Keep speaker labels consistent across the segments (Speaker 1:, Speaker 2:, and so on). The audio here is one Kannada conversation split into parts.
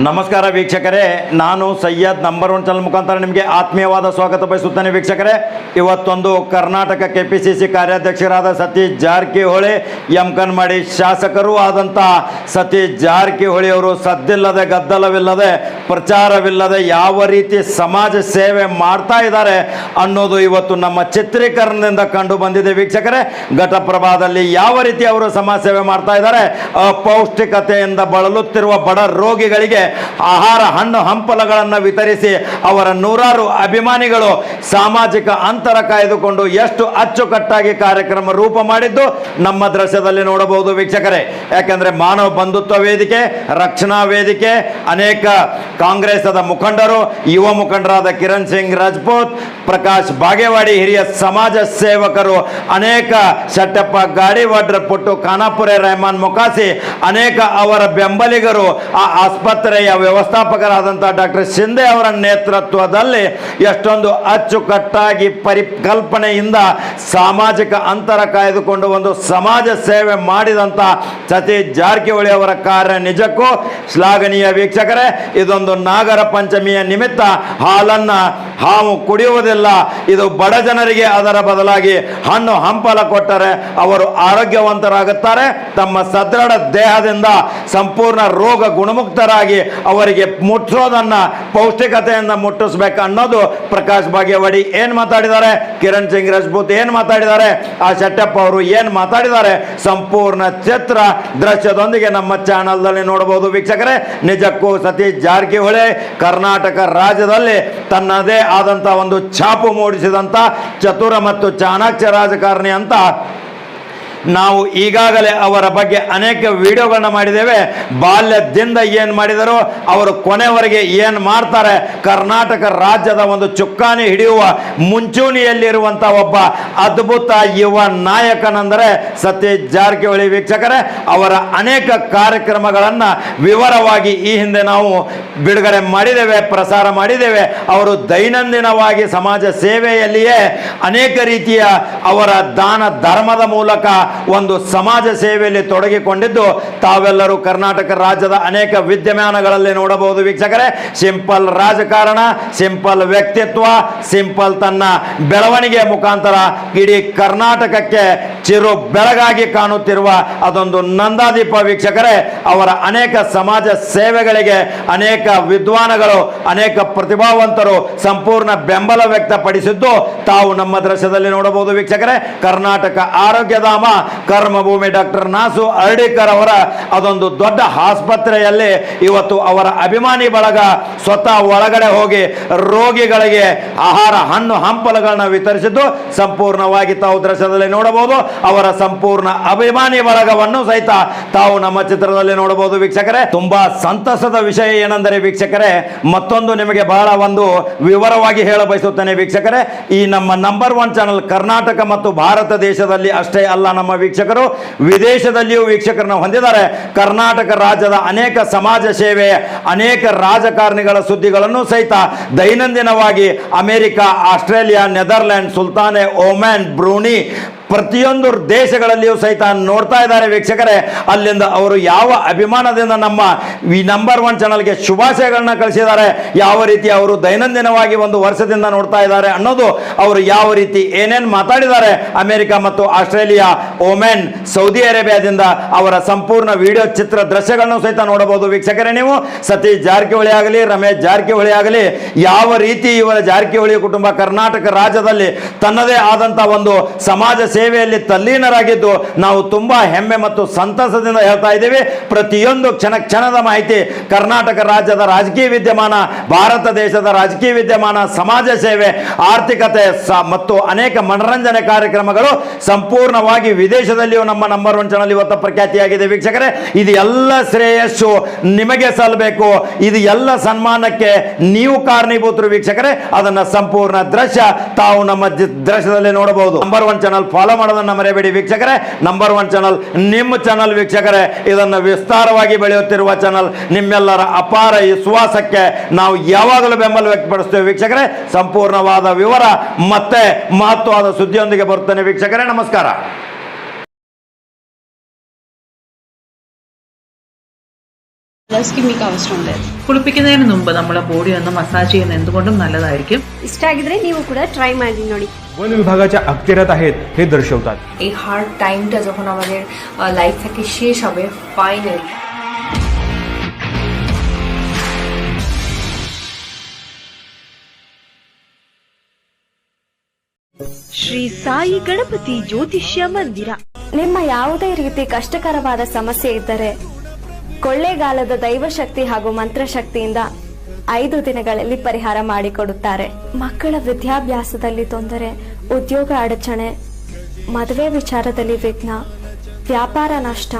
Speaker 1: ನಮಸ್ಕಾರ ವೀಕ್ಷಕರೇ, ನಾನು ಸಯ್ಯದ್ ನಂಬರ್ ಒನ್ ಚಾನಲ್ ಮುಖಾಂತರ ನಿಮಗೆ ಆತ್ಮೀಯವಾದ ಸ್ವಾಗತ ಬಯಸುತ್ತೇನೆ ವೀಕ್ಷಕರೇ. ಇವತ್ತೊಂದು Karnataka K P C C ಕಾರ್ಯಾಧ್ಯಕ್ಷರಾದ Satish Jarkiholi, M ಕನ್ಮಾಡಿ ಶಾಸಕರೂ ಆದಂಥ ಸತೀಶ್ ಜಾರಕಿಹೊಳಿ ಅವರು ಸದ್ದಿಲ್ಲದೆ, ಗದ್ದಲವಿಲ್ಲದೆ, ಪ್ರಚಾರವಿಲ್ಲದೆ ಯಾವ ರೀತಿ ಸಮಾಜ ಸೇವೆ ಮಾಡ್ತಾ ಇದ್ದಾರೆ ಅನ್ನೋದು ಇವತ್ತು ನಮ್ಮ ಚಿತ್ರೀಕರಣದಿಂದ ಕಂಡು ಬಂದಿದೆ ವೀಕ್ಷಕರೇ. ಘಟಪ್ರಭಾದಲ್ಲಿ ಯಾವ ರೀತಿ ಅವರು ಸಮಾಜ ಸೇವೆ ಮಾಡ್ತಾ ಇದ್ದಾರೆ, ಅಪೌಷ್ಟಿಕತೆಯಿಂದ ಬಳಲುತ್ತಿರುವ ಬಡ ರೋಗಿಗಳಿಗೆ ಆಹಾರ, ಹಣ್ಣು, ಹಂಪಲಗಳನ್ನು ವಿತರಿಸಿ ಅವರ ನೂರಾರು ಅಭಿಮಾನಿಗಳು ಸಾಮಾಜಿಕ ಅಂತರ ಕಾಯ್ದುಕೊಂಡು ಎಷ್ಟು ಅಚ್ಚುಕಟ್ಟಾಗಿ ಕಾರ್ಯಕ್ರಮ ರೂಪ ಮಾಡಿದ್ದು ನಮ್ಮ ದೃಶ್ಯದಲ್ಲಿ ನೋಡಬಹುದು ವೀಕ್ಷಕರೇ. ಯಾಕಂದ್ರೆ ಮಾನವ ಬಂಧುತ್ವ ವೇದಿಕೆ, ರಕ್ಷಣಾ ವೇದಿಕೆ, ಅನೇಕ ಕಾಂಗ್ರೆಸ್ ಮುಖಂಡರು, ಯುವ ಮುಖಂಡರಾದ ಕಿರಣ್ ಸಿಂಗ್ ರಾಜ್ಪೂತ್ ಪ್ರಕಾಶ್ ಬಾಗೇವಾಡಿ ಹಿರಿಯ ಸಮಾಜ ಸೇವಕರು, ಅನೇಕ ಶೆಟ್ಟಪ್ಪ ಗಾಡಿವಾಡ್ರ ಪುಟ್ಟು ಖಾನಾಪುರೆ ರೆಹಮಾನ್ ಮುಖಾಸಿ ಅನೇಕ ಅವರ ಬೆಂಬಲಿಗರು, ಆ ಆಸ್ಪತ್ರೆಯ ವ್ಯವಸ್ಥಾಪಕರಾದಂಥ ಡಾಕ್ಟರ್ ಶಿಂದೆ ಅವರ ನೇತೃತ್ವದಲ್ಲಿ ಎಷ್ಟೊಂದು ಅಚ್ಚುಕಟ್ಟಾಗಿ ಪರಿಕಲ್ಪನೆಯಿಂದ ಸಾಮಾಜಿಕ ಅಂತರ ಕಾಯ್ದುಕೊಂಡು ಒಂದು ಸಮಾಜ ಸೇವೆ ಮಾಡಿದಂಥ ಸತೀಶ್ ಜಾರಕಿಹೊಳಿ ಅವರ ಕಾರ್ಯ ನಿಜಕ್ಕೂ ಶ್ಲಾಘನೀಯ ವೀಕ್ಷಕರೇ. ಇದೊಂದು ನಾಗರ ಪಂಚಮಿಯ ನಿಮಿತ್ತ ಹಾಲನ್ನ ಹಾವು ಕುಡಿಯುವುದಿಲ್ಲ. ಇದು ಬಡ ಜನರಿಗೆ ಅದರ ಬದಲಾಗಿ ಹಣ್ಣು ಹಂಪಲ ಕೊಟ್ಟರೆ ಅವರು ಆರೋಗ್ಯವಂತರಾಗುತ್ತಾರೆ. ತಮ್ಮ ಸದೃಢ ದೇಹದಿಂದ ಸಂಪೂರ್ಣ ರೋಗ ಗುಣಮುಕ್ತರಾಗಿ ಅವರಿಗೆ ಮುಟ್ಟಿಸೋದನ್ನ ಪೌಷ್ಟಿಕತೆಯಿಂದ ಮುಟ್ಟಿಸ್ಬೇಕು ಅನ್ನೋದು ಪ್ರಕಾಶ್ ಬಾಗೇವಾಡಿ ಏನ್ ಮಾತಾಡಿದ್ದಾರೆ? ಕಿರಣ್ ಸಿಂಗ್ ರಜಪೂತ್ ಏನ್ ಮಾತಾಡಿದ್ದಾರೆ? ಆ ಶೆಟ್ಟಪ್ಪ ಅವರು ಏನ್ ಮಾತಾಡಿದ್ದಾರೆ? ಸಂಪೂರ್ಣ ಚಿತ್ರ ದೃಶ್ಯದೊಂದಿಗೆ ನಮ್ಮ ಚಾನಲ್ದಲ್ಲಿ ನೋಡಬಹುದು. ವೀಕ್ಷಕರೇ, ನಿಜಕ್ಕೂ ಸತೀಶ್ ಜಾರಕಿಹೊಳಿ ಕರ್ನಾಟಕ ರಾಜ್ಯದಲ್ಲಿ ತನ್ನದೇ ಆದಂಥ ಒಂದು ಛಾಪು ಮೂಡಿಸಿದಂಥ ಚತುರ ಮತ್ತು ಚಾಣಾಕ್ಷ ರಾಜಕಾರಣಿ ಅಂತ ನಾವು ಈಗಾಗಲೇ ಅವರ ಬಗ್ಗೆ ಅನೇಕ ವಿಡಿಯೋಗಳನ್ನ ಮಾಡಿದ್ದೇವೆ. ಬಾಲ್ಯದಿಂದ ಏನು ಮಾಡಿದರು ಅವರು ಕೊನೆವರೆಗೆ ಏನು ಮಾಡ್ತಾರೆ? ಕರ್ನಾಟಕ ರಾಜ್ಯದ ಒಂದು ಚುಕ್ಕಾಣಿ ಹಿಡಿಯುವ ಮುಂಚೂಣಿಯಲ್ಲಿರುವಂಥ ಒಬ್ಬ ಅದ್ಭುತ ಯುವ ನಾಯಕನಂದರೆ ಸತೀಶ್ ಜಾರಕಿಹೊಳಿ ವೀಕ್ಷಕರೇ, ಅವರ ಅನೇಕ ಕಾರ್ಯಕ್ರಮಗಳನ್ನು ವಿವರವಾಗಿ ಈ ಹಿಂದೆ ನಾವು ಬಿಡುಗಡೆ ಮಾಡಿದ್ದೇವೆ, ಪ್ರಸಾರ ಮಾಡಿದ್ದೇವೆ. ಅವರು ದೈನಂದಿನವಾಗಿ ಸಮಾಜ ಸೇವೆಯಲ್ಲಿಯೇ ಅನೇಕ ರೀತಿಯ ಅವರ ದಾನ ಧರ್ಮದ ಮೂಲಕ ಒಂದು ಸಮಾಜ ಸೇವೆಯಲ್ಲಿ ತೊಡಗಿಕೊಂಡಿದ್ದು ತಾವೆಲ್ಲರೂ ಕರ್ನಾಟಕ ರಾಜ್ಯದ ಅನೇಕ ವಿದ್ಯಮಾನಗಳಲ್ಲಿ ನೋಡಬಹುದು ವೀಕ್ಷಕರೇ. ಸಿಂಪಲ್ ರಾಜಕಾರಣ, ಸಿಂಪಲ್ ವ್ಯಕ್ತಿತ್ವ, ಸಿಂಪಲ್ ತನ್ನ ಬೆಳವಣಿಗೆ ಮುಖಾಂತರ ಇಡೀ ಕರ್ನಾಟಕಕ್ಕೆ ಚಿರು ಬೆಳಗಾಗಿ ಕಾಣುತ್ತಿರುವ ಅದೊಂದು ನಂದಾದೀಪ ವೀಕ್ಷಕರೇ. ಅವರ ಅನೇಕ ಸಮಾಜ ಸೇವೆಗಳಿಗೆ ಅನೇಕ ವಿದ್ವಾನಗಳು, ಅನೇಕ ಪ್ರತಿಭಾವಂತರು ಸಂಪೂರ್ಣ ಬೆಂಬಲ ವ್ಯಕ್ತಪಡಿಸಿದ್ದು ತಾವು ನಮ್ಮ ದೃಶ್ಯದಲ್ಲಿ ನೋಡಬಹುದು ವೀಕ್ಷಕರೇ. ಕರ್ನಾಟಕ ಆರೋಗ್ಯಧಾಮ ಕರ್ಮಭೂಮಿ ಡಾಕ್ಟರ್ ನಾಸು ಅರ್ಡಿಕರ್ ಅವರ ಅದೊಂದು ದೊಡ್ಡ ಆಸ್ಪತ್ರೆಯಲ್ಲಿ ಇವತ್ತು ಅವರ ಅಭಿಮಾನಿ ಬಳಗ ಸ್ವತಃ ಒಳಗಡೆ ಹೋಗಿ ರೋಗಿಗಳಿಗೆ ಆಹಾರ, ಹಣ್ಣು, ಹಂಪಲುಗಳನ್ನ ವಿತರಿಸಿದ್ದು ಸಂಪೂರ್ಣವಾಗಿ ತಾವು ದೃಶ್ಯದಲ್ಲಿ ನೋಡಬಹುದು. ಅವರ ಸಂಪೂರ್ಣ ಅಭಿಮಾನಿ ಬಳಗವನ್ನು ಸಹಿತ ತಾವು ನಮ್ಮ ಚಿತ್ರದಲ್ಲಿ ನೋಡಬಹುದು ವೀಕ್ಷಕರೇ. ತುಂಬಾ ಸಂತಸದ ವಿಷಯ ಏನೆಂದರೆ ವೀಕ್ಷಕರೇ, ಮತ್ತೊಂದು ನಿಮಗೆ ಬಹಳ ಒಂದು ವಿವರವಾಗಿ ಹೇಳ ಬಯಸುತ್ತೇನೆ ವೀಕ್ಷಕರೇ. ಈ ನಮ್ಮ ನಂಬರ್ ಒನ್ ಚಾನಲ್ ಕರ್ನಾಟಕ ಮತ್ತು ಭಾರತ ದೇಶದಲ್ಲಿ ಅಷ್ಟೇ ಅಲ್ಲ, ನಮ್ಮ ವೀಕ್ಷಕರು, ವಿದೇಶದಲ್ಲಿಯೂ ವೀಕ್ಷಕರನ್ನು ಹೊಂದಿದ್ದಾರೆ. ಕರ್ನಾಟಕ ರಾಜ್ಯದ ಅನೇಕ ಸಮಾಜ ಸೇವೆ, ಅನೇಕ ರಾಜಕಾರಣಿಗಳ ಸುದ್ದಿಗಳನ್ನು ಸಹಿತ ದೈನಂದಿನವಾಗಿ America, Australia Netherland sultanate Oman Brunei ಪ್ರತಿಯೊಂದು ದೇಶಗಳಲ್ಲಿಯೂ ಸಹಿತ ನೋಡ್ತಾ ಇದ್ದಾರೆ ವೀಕ್ಷಕರೇ. ಅಲ್ಲಿಂದ ಅವರು ಯಾವ ಅಭಿಮಾನದಿಂದ ನಮ್ಮ ಈ ನಂಬರ್ ಒನ್ ಚಾನಲ್ಗೆ ಶುಭಾಶಯಗಳನ್ನ ಕಳಿಸಿದ್ದಾರೆ, ಯಾವ ರೀತಿ ಅವರು ದೈನಂದಿನವಾಗಿ ಒಂದು ವರ್ಷದಿಂದ ನೋಡ್ತಾ ಇದ್ದಾರೆ ಅನ್ನೋದು ಅವರು ಯಾವ ರೀತಿ ಏನೇನು ಮಾತಾಡಿದ್ದಾರೆ, ಅಮೆರಿಕ ಮತ್ತು ಆಸ್ಟ್ರೇಲಿಯಾ, ಒಮೆನ್, ಸೌದಿ ಅರೇಬಿಯಾದಿಂದ ಅವರ ಸಂಪೂರ್ಣ ವಿಡಿಯೋ ಚಿತ್ರ ದೃಶ್ಯಗಳನ್ನು ಸಹಿತ ನೋಡಬಹುದು ವೀಕ್ಷಕರೇ ನೀವು. ಸತೀಶ್ ಜಾರಕಿಹೊಳಿ ಆಗಲಿ, ರಮೇಶ್ ಜಾರಕಿಹೊಳಿ ಆಗಲಿ, ಯಾವ ರೀತಿ ಇವರ ಜಾರಕಿಹೊಳಿ ಕುಟುಂಬ ಕರ್ನಾಟಕ ರಾಜ್ಯದಲ್ಲಿ ತನ್ನದೇ ಆದಂಥ ಒಂದು ಸಮಾಜ ಸೇವೆಯಲ್ಲಿ ತಲ್ಲೀನರಾಗಿದ್ದು ನಾವು ತುಂಬಾ ಹೆಮ್ಮೆ ಮತ್ತು ಸಂತಸದಿಂದ ಹೇಳ್ತಾ ಇದ್ದೇವೆ. ಪ್ರತಿಯೊಂದು ಕ್ಷಣ ಕ್ಷಣದ ಮಾಹಿತಿ ಕರ್ನಾಟಕ ರಾಜ್ಯದ ರಾಜಕೀಯ ವಿದ್ಯಮಾನ, ಭಾರತ ದೇಶದ ರಾಜಕೀಯ ವಿದ್ಯಮಾನ, ಸಮಾಜ ಸೇವೆ, ಆರ್ಥಿಕತೆ ಮತ್ತು ಅನೇಕ ಮನರಂಜನೆ ಕಾರ್ಯಕ್ರಮಗಳು ಸಂಪೂರ್ಣವಾಗಿ ವಿದೇಶದಲ್ಲಿಯೂ ನಮ್ಮ ನಂಬರ್ ಒನ್ ಚಾನಲ್ ಇವತ್ತು ಪ್ರಖ್ಯಾತಿಯಾಗಿದೆ ವೀಕ್ಷಕರೇ. ಇದು ಎಲ್ಲ ಶ್ರೇಯಸ್ಸು ನಿಮಗೆ ಸಲ್ಲಬೇಕು ಇದು ಎಲ್ಲ ಸನ್ಮಾನಕ್ಕೆ ನೀವು ಕಾರಣೀಭೂತರು ವೀಕ್ಷಕರೇ. ಅದನ್ನ ಸಂಪೂರ್ಣ ದೃಶ್ಯ ತಾವು ನಮ್ಮ ದೃಶ್ಯದಲ್ಲಿ ನೋಡಬಹುದು. ನಂಬರ್ ಒನ್ ಚಾನಲ್ ಫಾಲೋ ಮಾಡೋದನ್ನ ಮರೆಯಬೇಡಿ ವೀಕ್ಷಕರೇ. ನಂಬರ್ ಒನ್ ಚಾನಲ್ ನಿಮ್ಮ ಚಾನಲ್ ವೀಕ್ಷಕರೇ. ಇದನ್ನು ವಿಸ್ತಾರವಾಗಿ ಬೆಳೆಯುತ್ತಿರುವ ಚಾನಲ್ ನಿಮ್ಮೆಲ್ಲರ ಅಪಾರ ವಿಶ್ವಾಸಕ್ಕೆ ನಾವು ಯಾವಾಗಲೂ ಬೆಂಬಲ ವ್ಯಕ್ತಪಡಿಸ್ತೇವೆ ವೀಕ್ಷಕರೇ. ಸಂಪೂರ್ಣವಾದ ವಿವರ ಮತ್ತೆ ಮಹತ್ವವಾದ ಸುದ್ದಿಯೊಂದಿಗೆ ಬರುತ್ತೇನೆ ವೀಕ್ಷಕರೇ. ನಮಸ್ಕಾರ.
Speaker 2: സ്കിമ്മിക്ക് ആവശ്യമുണ്ട്
Speaker 3: കുളിപ്പിക്കുന്നതിന് മുമ്പ് നമ്മുടെ ബോഡി ഒന്ന് മസാജ് ചെയ്യുന്ന എന്തുകൊണ്ടും നല്ലതായിരിക്കും
Speaker 2: ಇಷ್ಟ ಆಗಿದ್ರೆ ನೀವು ಕೂಡ ಟ್ರೈ ಮಾಡಿ ನೋಡಿ
Speaker 4: वन विभागाच्या अखत्यारात आहेत हे दर्शवतात
Speaker 5: এই হার্ড টাইমটা যখন আমাদের লাইফ থেকে শেষ হবে ফাইনালি
Speaker 6: ಶ್ರೀ ಸಾಯಿ ಗಣಪತಿ ಜ್ಯೋತಿಷ್ಯ ಮಂದಿರ
Speaker 7: ನಿಮ್ಮ ಯಾವುದೇ ರೀತಿ ಕಷ್ಟಕರವಾದ ಸಮಸ್ಯೆ ಇದ್ದರೆ ಕೊಳ್ಳೇಗಾಲದ ದೈವಶಕ್ತಿ ಹಾಗೂ ಮಂತ್ರಶಕ್ತಿಯಿಂದ ಐದು ದಿನಗಳಲ್ಲಿ ಪರಿಹಾರ ಮಾಡಿಕೊಡುತ್ತಾರೆ. ಮಕ್ಕಳ ವಿದ್ಯಾಭ್ಯಾಸದಲ್ಲಿ ತೊಂದರೆ, ಉದ್ಯೋಗ ಅಡಚಣೆ, ಮದುವೆ ವಿಚಾರದಲ್ಲಿ ವಿಘ್ನ, ವ್ಯಾಪಾರ ನಷ್ಟ,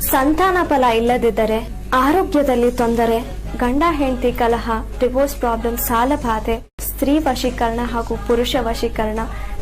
Speaker 7: ಸಂತಾನ ಫಲ ಇಲ್ಲದಿದ್ದರೆ, ಆರೋಗ್ಯದಲ್ಲಿ ತೊಂದರೆ, ಗಂಡ ಹೆಂಡತಿ ಕಲಹ, ಡಿವೋರ್ಸ್ ಪ್ರಾಬ್ಲಮ್, ಸಾಲ ಬಾಧೆ, ಸ್ತ್ರೀ ವಶೀಕರಣ ಹಾಗೂ ಪುರುಷ ವಶೀಕರಣ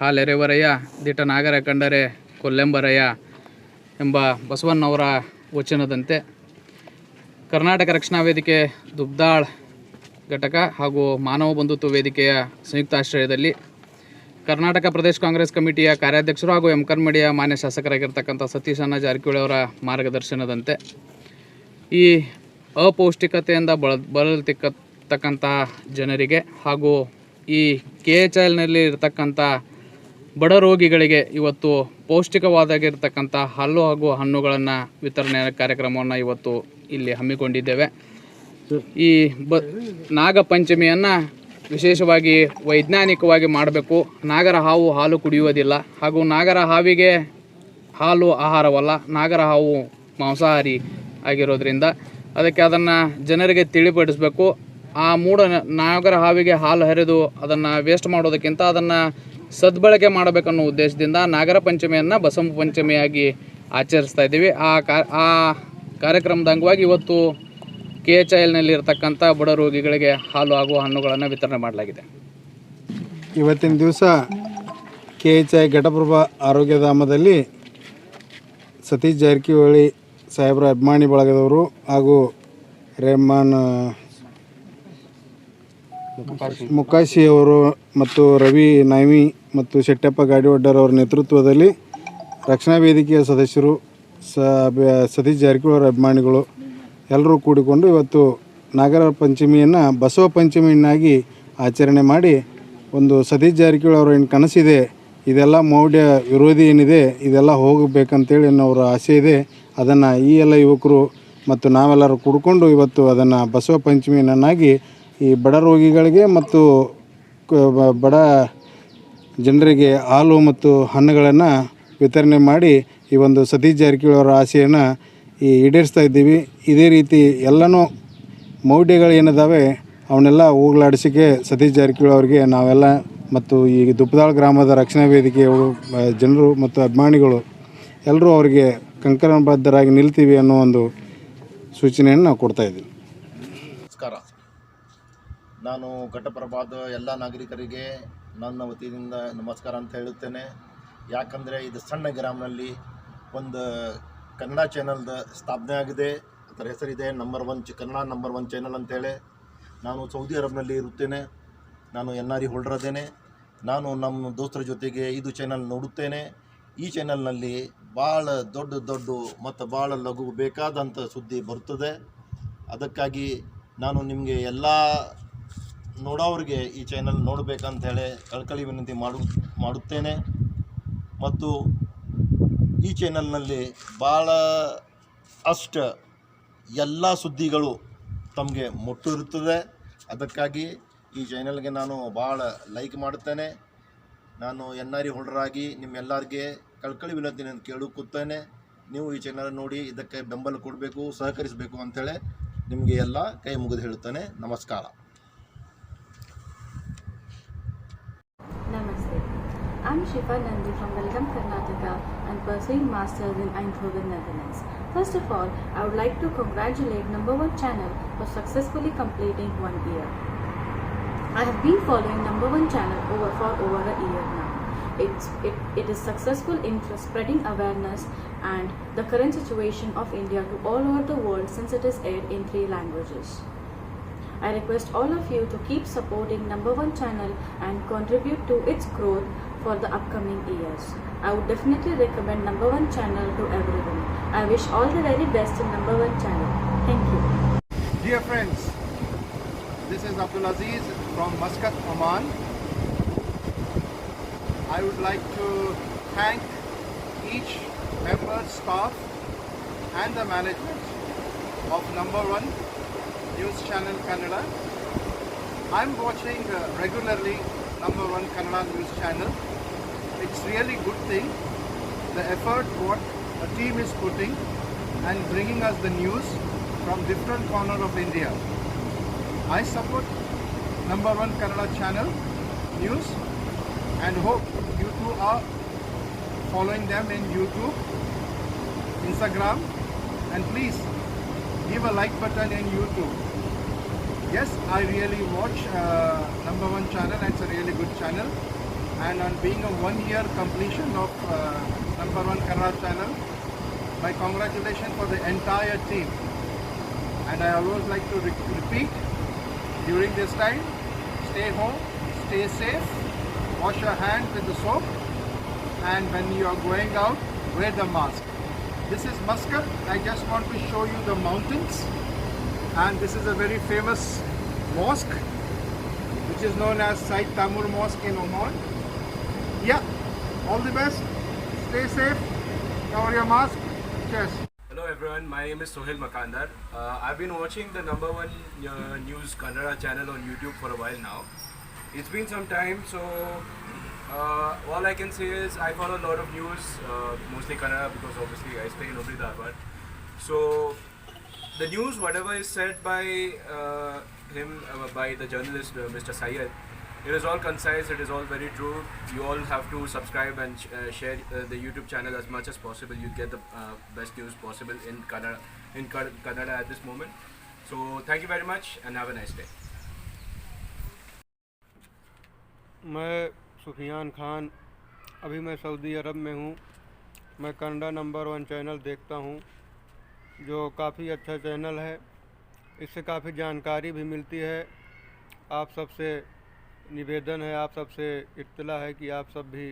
Speaker 8: ಹಾಲೆರೆವರಯ್ಯ ದಿಟ ನಾಗರ ಕಂಡರೆ ಕೊಲ್ಲೆಂಬರಯ್ಯ ಎಂಬ ಬಸವಣ್ಣವರ ವಚನದಂತೆ ಕರ್ನಾಟಕ ರಕ್ಷಣಾ ವೇದಿಕೆ ದುಬ್ದಾಳ್ ಘಟಕ ಹಾಗೂ ಮಾನವ ಬಂಧುತ್ವ ವೇದಿಕೆಯ ಸಂಯುಕ್ತಾಶ್ರಯದಲ್ಲಿ ಕರ್ನಾಟಕ ಪ್ರದೇಶ ಕಾಂಗ್ರೆಸ್ ಕಮಿಟಿಯ ಕಾರ್ಯಾಧ್ಯಕ್ಷರು ಹಾಗೂ ಎಂ ಕನ್ಮಡಿಯ ಮಾನ್ಯ ಶಾಸಕರಾಗಿರ್ತಕ್ಕಂಥ ಸತೀಶ್ ಅಣ್ಣ ಜಾರಕಿಹೊಳಿ ಅವರ ಮಾರ್ಗದರ್ಶನದಂತೆ ಈ ಅಪೌಷ್ಟಿಕತೆಯಿಂದ ಬಳ ಬಳಲ್ತಿಕ್ಕತಕ್ಕಂಥ ಜನರಿಗೆ ಹಾಗೂ ಈ ಕೆ ಎಚ್ ಎಲ್ನಲ್ಲಿ ಇರತಕ್ಕಂಥ ಬಡ ರೋಗಿಗಳಿಗೆ ಇವತ್ತು ಪೌಷ್ಟಿಕವಾದಾಗಿರ್ತಕ್ಕಂಥ ಹಲ್ಲು ಹಾಗೂ ಹಣ್ಣುಗಳನ್ನು ವಿತರಣೆ ಕಾರ್ಯಕ್ರಮವನ್ನು ಇವತ್ತು ಇಲ್ಲಿ ಹಮ್ಮಿಕೊಂಡಿದ್ದೇವೆ. ಈ ಬ ನಾಗಪಂಚಮಿಯನ್ನು ವಿಶೇಷವಾಗಿ ವೈಜ್ಞಾನಿಕವಾಗಿ ಮಾಡಬೇಕು. ನಾಗರ ಹಾವು ಹಾಲು ಕುಡಿಯುವುದಿಲ್ಲ. ಹಾಗೂ ನಾಗರ ಹಾವಿಗೆ ಹಾಲು ಆಹಾರವಲ್ಲ. ನಾಗರ ಹಾವು ಮಾಂಸಾಹಾರಿ ಆಗಿರೋದ್ರಿಂದ ಅದಕ್ಕೆ ಅದನ್ನು ಜನರಿಗೆ ತಿಳಿಪಡಿಸಬೇಕು. ಆ ಮೂಢ ನಾಗರ ಹಾವಿಗೆ ಹಾಲು ಹರಿದು ಅದನ್ನು ವೇಸ್ಟ್ ಮಾಡೋದಕ್ಕಿಂತ ಅದನ್ನು ಸದ್ಬಳಕೆ ಮಾಡಬೇಕನ್ನೋ ಉದ್ದೇಶದಿಂದ ನಾಗರ ಪಂಚಮಿಯನ್ನು ಬಸವ ಪಂಚಮಿಯಾಗಿ ಆಚರಿಸ್ತಾ ಇದ್ದೀವಿ. ಆ ಆ ಕಾರ್ಯಕ್ರಮದ ಅಂಗವಾಗಿ ಇವತ್ತು ಕೆ ಎಚ್ ಐ ಎಲ್ನಲ್ಲಿ ಇರತಕ್ಕಂಥ ಬಡ ರೋಗಿಗಳಿಗೆ ಹಾಲು ಹಾಗೂ ಹಣ್ಣುಗಳನ್ನು ವಿತರಣೆ ಮಾಡಲಾಗಿದೆ.
Speaker 9: ಇವತ್ತಿನ ದಿವಸ ಕೆ ಎಚ್ ಐ ಘಟಪ್ರಭಾ ಆರೋಗ್ಯಧಾಮದಲ್ಲಿ ಸತೀಶ್ ಜಾರಕಿಹೊಳಿ ಸಾಹೇಬರ ಅಭಿಮಾನಿ ಬಳಗದವರು ಹಾಗೂ ರೆಹಮಾನ್ ಮುಕಾಶಿ ಅವರು ಮತ್ತು ರವಿ ನಾಯ್ಮಿ ಮತ್ತು ಶೆಟ್ಟಪ್ಪ ಗಾಡಿವಡ್ಡರ್ ಅವರ ನೇತೃತ್ವದಲ್ಲಿ ರಕ್ಷಣಾ ವೇದಿಕೆಯ ಸದಸ್ಯರು ಸತೀಶ್ ಜಾರಕಿಹೊಳಿ ಅವರ ಅಭಿಮಾನಿಗಳು ಎಲ್ಲರೂ ಕೂಡಿಕೊಂಡು ಇವತ್ತು ನಾಗರ ಪಂಚಮಿಯನ್ನು, ಬಸವ ಪಂಚಮಿಯನ್ನಾಗಿ ಆಚರಣೆ ಮಾಡಿ ಒಂದು ಸತೀಶ್ ಜಾರಕಿಹೊಳಿ ಅವರ ಏನು ಕನಸಿದೆ, ಇದೆಲ್ಲ ಮೌಢ್ಯ ವಿರೋಧಿ ಏನಿದೆ, ಇದೆಲ್ಲ ಹೋಗಬೇಕಂತೇಳಿ ಅವರ ಆಸೆ ಇದೆ. ಅದನ್ನು ಈ ಎಲ್ಲ ಯುವಕರು ಮತ್ತು ನಾವೆಲ್ಲರೂ ಕೂಡಿಕೊಂಡು ಇವತ್ತು ಅದನ್ನು ಬಸವ ಪಂಚಮಿಯನ್ನಾಗಿ ಈ ಬಡ ರೋಗಿಗಳಿಗೆ ಮತ್ತು ಬಡ ಜನರಿಗೆ ಹಾಲು ಮತ್ತು ಹಣ್ಣುಗಳನ್ನು ವಿತರಣೆ ಮಾಡಿ ಈ ಒಂದು ಸತೀಶ್ ಜಾರಕಿಹೊಳಿ ಅವರ ಆಸೆಯನ್ನು ಈ ಈಡೇರಿಸ್ತಾ ಇದ್ದೀವಿ. ಇದೇ ರೀತಿ ಎಲ್ಲನೂ ಮೌಢ್ಯಗಳು ಏನಿದಾವೆ ಅವನ್ನೆಲ್ಲ ಹೋಗ್ಲಾಡಿಸಿಕೆ ಸತೀಶ್ ಜಾರಕಿಹೊಳಿ ಅವರಿಗೆ ನಾವೆಲ್ಲ ಮತ್ತು ಈ ದುಪ್ಪದಾಳ್ ಗ್ರಾಮದ ರಕ್ಷಣಾ ವೇದಿಕೆಯವರು ಜನರು ಮತ್ತು ಅಭಿಮಾನಿಗಳು ಎಲ್ಲರೂ ಅವರಿಗೆ ಕಂಕಣಬದ್ಧರಾಗಿ ನಿಲ್ತೀವಿ ಅನ್ನೋ ಒಂದು ಸೂಚನೆಯನ್ನು ನಾವು ಕೊಡ್ತಾ ಇದ್ದೀವಿ.
Speaker 10: ನಮಸ್ಕಾರ. ನಾನು ಘಟಪ್ರಭಾದ ಎಲ್ಲ ನಾಗರಿಕರಿಗೆ ನನ್ನ ವತಿಯಿಂದ ನಮಸ್ಕಾರ ಅಂತ ಹೇಳುತ್ತೇನೆ. ಯಾಕಂದರೆ ಇದು ಸಣ್ಣ ಗ್ರಾಮನಲ್ಲಿ ಒಂದು ಕನ್ನಡ ಚಾನಲ್ದ ಸ್ಥಾಪನೆ ಆಗಿದೆ. ಅದರ ಹೆಸರಿದೆ ನಂಬರ್ ಒನ್ ಚ, ಕನ್ನಡ ನಂಬರ್ ಒನ್ ಚಾನಲ್ ಅಂತೇಳಿ. ನಾನು ಸೌದಿ ಅರಬ್ನಲ್ಲಿ ಇರುತ್ತೇನೆ. ನಾನು ಎನ್ ಆರ್ ಇ ಹೋಲ್ಡರ್ ಅದೇನೆ. ನಾನು ನಮ್ಮ ದೋಸ್ತರ ಜೊತೆಗೆ ಇದು ಚಾನಲ್ ನೋಡುತ್ತೇನೆ. ಈ ಚಾನಲ್ನಲ್ಲಿ ಭಾಳ ದೊಡ್ಡ ದೊಡ್ಡ ಮತ್ತು ಭಾಳ ಲಘು ಬೇಕಾದಂಥ ಸುದ್ದಿ ಬರುತ್ತದೆ ಅದಕ್ಕಾಗಿ ನಾನು ನಿಮಗೆ ಎಲ್ಲ ನೋಡೋರಿಗೆ ಈ ಚಾನಲ್ ನೋಡಬೇಕಂತ ಹೇಳಿ ಕಳ್ಕಳಿ ವಿನಂತಿ ಮಾಡು, ಮಾಡುತ್ತೇನೆ. ಮತ್ತು ಈ ಚಾನಲ್ನಲ್ಲಿ ಭಾಳ ಅಷ್ಟು ಎಲ್ಲ ಸುದ್ದಿಗಳು ತಮಗೆ ಮುಟ್ಟಿರುತ್ತದೆ ಅದಕ್ಕಾಗಿ ಈ ಚಾನಲ್ಗೆ ನಾನು ಭಾಳ ಲೈಕ್ ಮಾಡುತ್ತೇನೆ. ನಾನು ಎನ್ ಆರ್ ಹೋಲ್ಡರಾಗಿ ನಿಮ್ಮೆಲ್ಲರಿಗೆ ಕಳ್ಕಳಿ ವಿನಂತಿಯನ್ನು ಕೇಳುತ್ತೇನೆ. ನೀವು ಈ ಚಾನಲ್ ನೋಡಿ ಇದಕ್ಕೆ ಬೆಂಬಲ ಕೊಡಬೇಕು, ಸಹಕರಿಸಬೇಕು ಅಂಥೇಳಿ ನಿಮಗೆ ಎಲ್ಲ ಕೈ ಮುಗಿದು ಹೇಳುತ್ತೇನೆ. ನಮಸ್ಕಾರ.
Speaker 11: I'm Shifa Nandi from Belgaum, Karnataka and pursuing Masters in Eindhoven, Netherlands. First of all, I would like to congratulate number one channel for successfully completing one year. I have been following number one channel over for over a year now. It's, it, it is successful in spreading awareness and the current situation of India to all over the world since it is aired in three languages. I request all of you to keep supporting number one channel and contribute to its growth for the upcoming years. I would definitely recommend number one channel to everyone. I wish all the very best in number one channel. Thank you.
Speaker 12: Dear friends, this is Abdul Aziz from Muscat, Oman. I would like to thank each member, staff, and the management of number one news channel Kannada. I'm watching uh, regularly number one Kannada news channel. It's really good thing. The effort what a team is putting and bringing us the news from different corner of India. I support number one Kannada channel news and hope you too are following them in YouTube, Instagram and please give a like button in YouTube. Yes, I really watch uh, number one channel it's a really good channel and on being a one year completion of uh, number one Kannada channel, my congratulations for the entire team and I always like to re- repeat during this time stay home, stay safe, wash your hands with the soap, and when you are going out, wear the mask. This is Muscat. I just want to show you the mountains, and this is a very famous mosque which is known as Said Tamur Mosque in Oman. Yeah, all the best. Stay safe, cover your mask. Cheers.
Speaker 13: Hello everyone, my name is Sohail Makandar. Uh, I've been watching the number one uh, news Kannada channel on YouTube for a while now. It's been some time, so uh, all I can say is I follow a lot of news, uh, mostly Kannada because obviously I stay in Hubli Dharwad. So the news, whatever is said by uh, him, uh, by the journalist uh, Mr. Syed, it is all concise, it is all very true. You all have to subscribe and sh- uh, share uh, the YouTube channel as much as possible. You get the uh, best news possible in Kannada, in Ka- Kannada at this moment. So thank you very much and have a nice day.
Speaker 12: मैं सुफियान खान अभी मैं सऊदी अरब में हूँ मैं कन्नडा नंबर वन चैनल देखता हूँ जो काफ़ी अच्छा चैनल है, इससे काफ़ी जानकारी भी मिलती है। आप सबसे निवेदन है, आप सबसे इतला है कि आप सब भी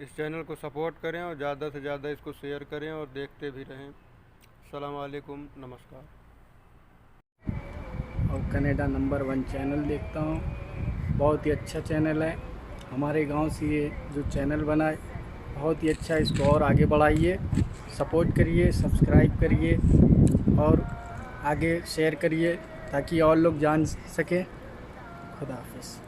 Speaker 12: इस चैनल को सपोर्ट करें और ज़्यादा से ज़्यादा इसको शेयर करें और देखते भी रहें। अस्सलाम वालेकुम नमस्कार।
Speaker 14: और कनेडा नंबर वन चैनल देखता हूँ। बहुत ही अच्छा चैनल है। हमारे गाँव से ये जो चैनल बना है बहुत ही अच्छा इसको और आगे बढ़ाइए, सपोर्ट करिए, सब्सक्राइब करिए और आगे शेयर करिए ताकि और लोग जान सकें। खुदा हाफिज़।